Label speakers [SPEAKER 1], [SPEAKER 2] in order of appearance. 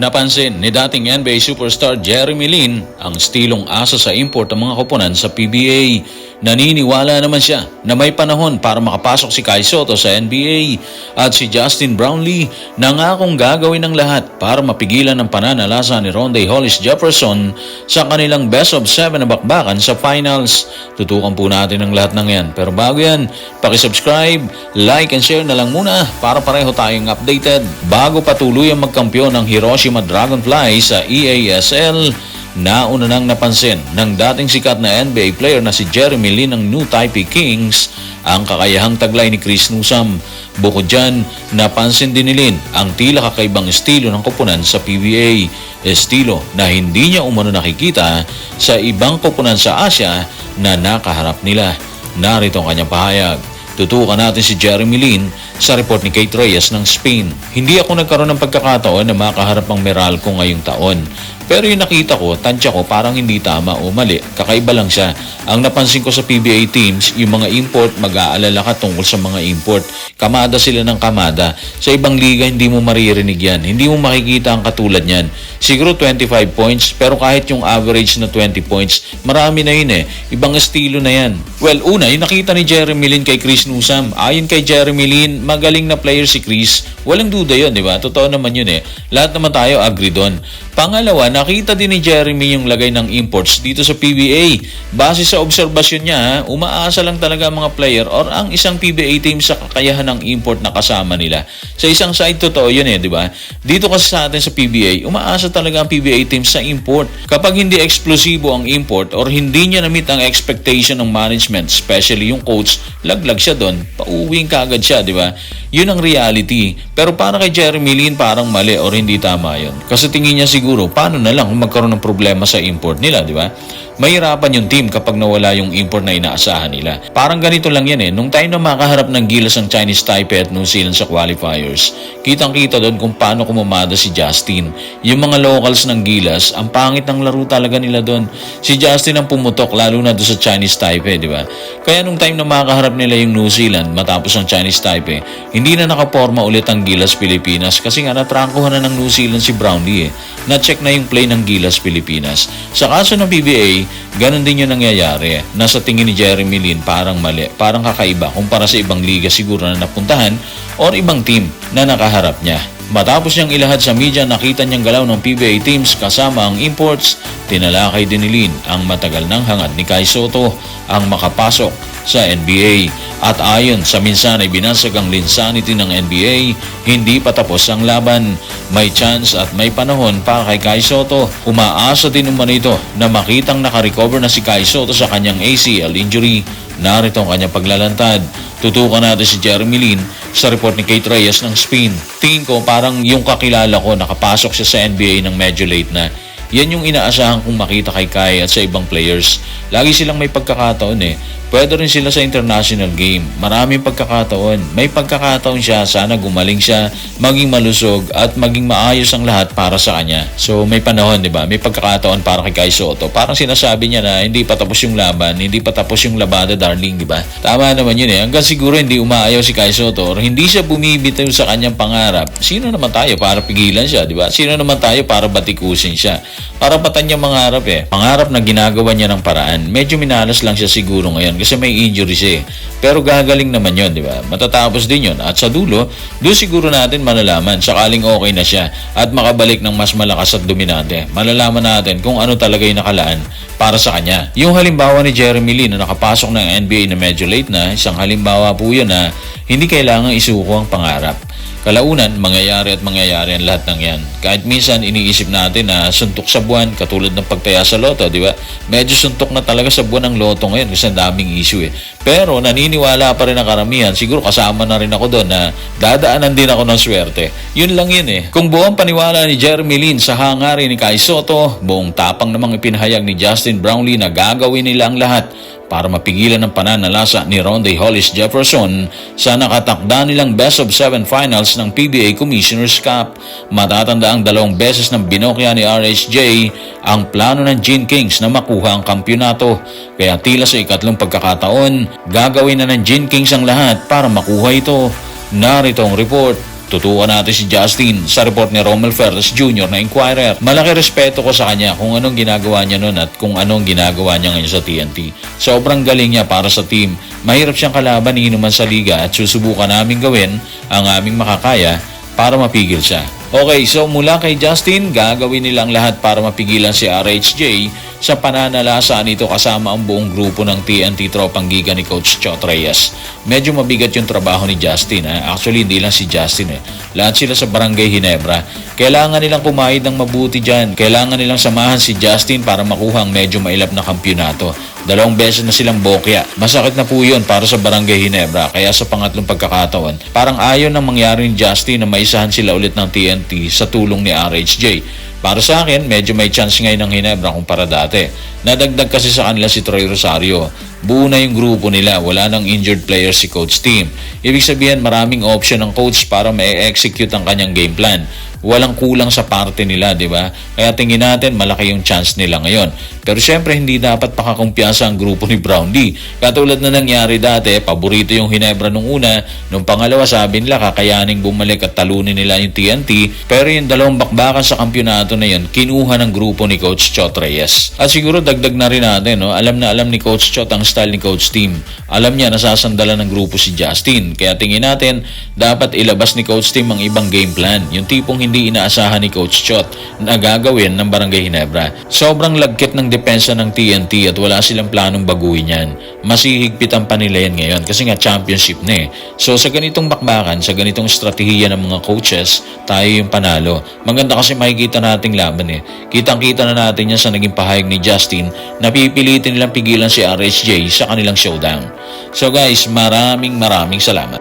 [SPEAKER 1] Napansin ni dating NBA superstar Jeremy Lin ang stilong asa sa import ng mga koponan sa PBA. Naniniwala naman siya na may panahon para makapasok si Kai Soto sa NBA at si Justin Brownlee nangakong gagawin ng lahat para mapigilan ang pananalasa ni Ronde Hollis Jefferson sa kanilang best of 7 na bakbakan sa finals. Tutukan po natin ang lahat ng yan. Pero bago yan, pakisubscribe, like and share na lang muna para pareho tayong updated. Bago patuloy ang magkampiyon ng Hiroshima Dragonfly sa EASL, Nauna nang napansin ng dating sikat na NBA player na si Jeremy Lin ng New Taipei Kings ang kakayahang taglay ni Chris Newsom. Bukod dyan, napansin din ni Lin ang tila kakaibang estilo ng koponan sa PBA. Estilo na hindi niya umano nakikita sa ibang koponan sa Asia na nakaharap nila. Narito ang kanyang pahayag. Tutukan natin si Jeremy Lin sa report ni Kate Reyes ng Spain. Hindi ako nagkaroon ng pagkakataon na makaharap ang Meralco ngayong taon. Pero yung nakita ko, tansya ko parang hindi tama o mali. Kakaiba lang siya. Ang napansin ko sa PBA teams, yung mga import, mag-aalala ka tungkol sa mga import. Kamada sila ng kamada. Sa ibang liga, hindi mo maririnig yan. Hindi mo makikita ang katulad niyan. Siguro 25 points, pero kahit yung average na 20 points, marami na yun eh. Ibang estilo na yan. Well, una, yung nakita ni Jeremy Lin kay Chris Newsom. Ayon kay Jeremy Lin, magaling na player si Chris. Walang duda yun, di ba? Totoo naman yun eh. Lahat naman tayo agree doon. Pangalawa, nakita din ni Jeremy yung lagay ng imports dito sa PBA. Base sa obserbasyon niya, umaasa lang talaga ang mga player or ang isang PBA team sa kakayahan ng import na kasama nila. Sa isang side, totoo yun eh, di ba? Dito kasi sa atin sa PBA, umaasa talaga ang PBA team sa import. Kapag hindi eksplosibo ang import or hindi niya na-meet ang expectation ng management, especially yung coach, laglag siya doon, pauwiin ka agad siya, di ba? Yun ang reality. Pero para kay Jeremy Lin, parang mali or hindi tama yun. Kasi tingin niya siguro, paano na lang kung magkaroon ng problema sa import nila, di ba? Mahirapan yung team kapag nawala yung import na inaasahan nila. Parang ganito lang yan eh. Nung tayo na makaharap ng gilas ng Chinese Taipei at New Zealand sa qualifiers, kitang-kita doon kung paano kumamada si Justin. Yung mga locals ng gilas, ang pangit ng laro talaga nila doon. Si Justin ang pumutok lalo na doon sa Chinese Taipei, di ba? Kaya nung time na makaharap nila yung New Zealand matapos ang Chinese Taipei, hindi na nakaporma ulit ang Gilas Pilipinas kasi nga natrangkuhan na ng New Zealand si Brownlee eh. Na-check na yung play ng Gilas Pilipinas. Sa kaso ng PBA, ganun din yung nangyayari. Nasa tingin ni Jeremy Lin parang mali, parang kakaiba kumpara sa ibang liga siguro na napuntahan or ibang team na nakaharap niya. Matapos niyang ilahad sa media, nakita niyang galaw ng PBA teams kasama ang imports, tinalakay din ni Lin ang matagal ng hangad ni Kai Soto ang makapasok sa NBA. At ayon sa minsan ay binasag ang linsanity ng NBA, hindi pa tapos ang laban. May chance at may panahon para kay Kai Soto. Umaasa din umano ito na makitang nakarecover na si Kai Soto sa kanyang ACL injury. Narito ang kanyang paglalantad. Tutukan natin si Jeremy Lin sa report ni Kate Reyes ng Spain. Tingin ko parang yung kakilala ko nakapasok siya sa NBA ng medyo late na. Yan yung inaasahan kong makita kay Kai at sa ibang players. Lagi silang may pagkakataon eh. Pwede rin sila sa international game. Maraming pagkakataon. May pagkakataon siya, sana gumaling siya, maging malusog at maging maayos ang lahat para sa kanya. So may panahon, di ba? May pagkakataon para kay Kai Soto. Parang sinasabi niya na hindi pa tapos yung laban, hindi pa tapos yung labada, darling, di ba? Tama naman yun eh. Hanggang siguro hindi umaayaw si Kai Soto or hindi siya bumibitaw sa kanyang pangarap. Sino naman tayo para pigilan siya, di ba? Sino naman tayo para batikusin siya? Para patan niya mangarap eh. Pangarap na ginagawa niya ng paraan. Medyo minalas lang siya siguro ngayon kasi may injury siya eh. Pero gagaling naman yon di ba? Matatapos din yon At sa dulo, doon siguro natin malalaman sakaling okay na siya at makabalik ng mas malakas at dominante. Malalaman natin kung ano talaga yung nakalaan para sa kanya. Yung halimbawa ni Jeremy Lin na nakapasok ng NBA na medyo late na, isang halimbawa po yun na hindi kailangang isuko ang pangarap. Kalaunan, mangyayari at mangyayari ang lahat ng yan. Kahit minsan iniisip natin na suntok sa buwan, katulad ng pagtaya sa loto, di ba? Medyo suntok na talaga sa buwan ng loto ngayon kasi ang daming issue eh. Pero naniniwala pa rin ang karamihan, siguro kasama na rin ako doon na dadaanan din ako ng swerte. Yun lang yun eh. Kung buong paniwala ni Jeremy Lin sa hangarin ni Kai Soto, buong tapang namang ipinahayag ni Justin Brownlee na gagawin nila ang lahat para mapigilan ang pananalasa ni Ronde Hollis Jefferson sa nakatakda nilang best of 7 finals ng PBA Commissioner's Cup. Matatanda ang dalawang beses ng binokya ni RHJ ang plano ng Gene Kings na makuha ang kampyonato. Kaya tila sa ikatlong pagkakataon, gagawin na ng Gene Kings ang lahat para makuha ito. Narito ang report Tutukan natin si Justin sa report ni Romel Ferres Jr. na Inquirer. Malaki respeto ko sa kanya kung anong ginagawa niya noon at kung anong ginagawa niya ngayon sa TNT. Sobrang galing niya para sa team. Mahirap siyang kalaban ni Inuman sa liga at susubukan namin gawin ang aming makakaya para mapigil siya. Okay, so mula kay Justin, gagawin nilang lahat para mapigilan si RHJ sa pananalasa nito kasama ang buong grupo ng TNT Tropang Giga ni Coach Chot Reyes. Medyo mabigat yung trabaho ni Justin. Eh. Actually, hindi lang si Justin. Eh. Lahat sila sa Barangay Hinebra. Kailangan nilang pumayad ng mabuti dyan. Kailangan nilang samahan si Justin para makuha ang medyo mailap na kampyonato. Dalawang beses na silang bokya. Masakit na po yun para sa Barangay Hinebra. Kaya sa pangatlong pagkakataon, parang ayaw na mangyari ni Justin na maisahan sila ulit ng TNT sa tulong ni RHJ. Para sa akin, medyo may chance ngayon ng Hinebra kumpara dati. Nadagdag kasi sa kanila si Troy Rosario. Buo na yung grupo nila, wala nang injured player si coach team. Ibig sabihin maraming option ng coach para ma-execute ang kanyang game plan. Walang kulang sa parte nila, di ba? Kaya tingin natin malaki yung chance nila ngayon. Pero syempre hindi dapat pakakumpiyansa ang grupo ni Brownlee. Katulad na nangyari dati, paborito yung Hinebra nung una, nung pangalawa sabi nila kakayaning bumalik at talunin nila yung TNT, pero yung dalawang bakbakan sa kampyonato na yun, kinuha ng grupo ni Coach Chot Reyes. At siguro dagdag na rin natin, no? alam na alam ni Coach Chot ang style ni Coach Team. Alam niya nasasandalan ng grupo si Justin. Kaya tingin natin, dapat ilabas ni Coach Team ang ibang game plan. Yung tipong hindi inaasahan ni Coach Chot na gagawin ng Barangay Hinebra. Sobrang lagkit ng depensa ng TNT at wala silang planong baguhin yan. Masihigpitan pa nila yan ngayon kasi nga championship na eh. So sa ganitong bakbakan, sa ganitong estratehiya ng mga coaches, tayo yung panalo. Maganda kasi makikita nating laban eh. Kitang-kita na natin yan sa naging pahayag ni Justin na pipilitin nilang pigilan si RHJ sa kanilang showdown. So guys, maraming maraming salamat.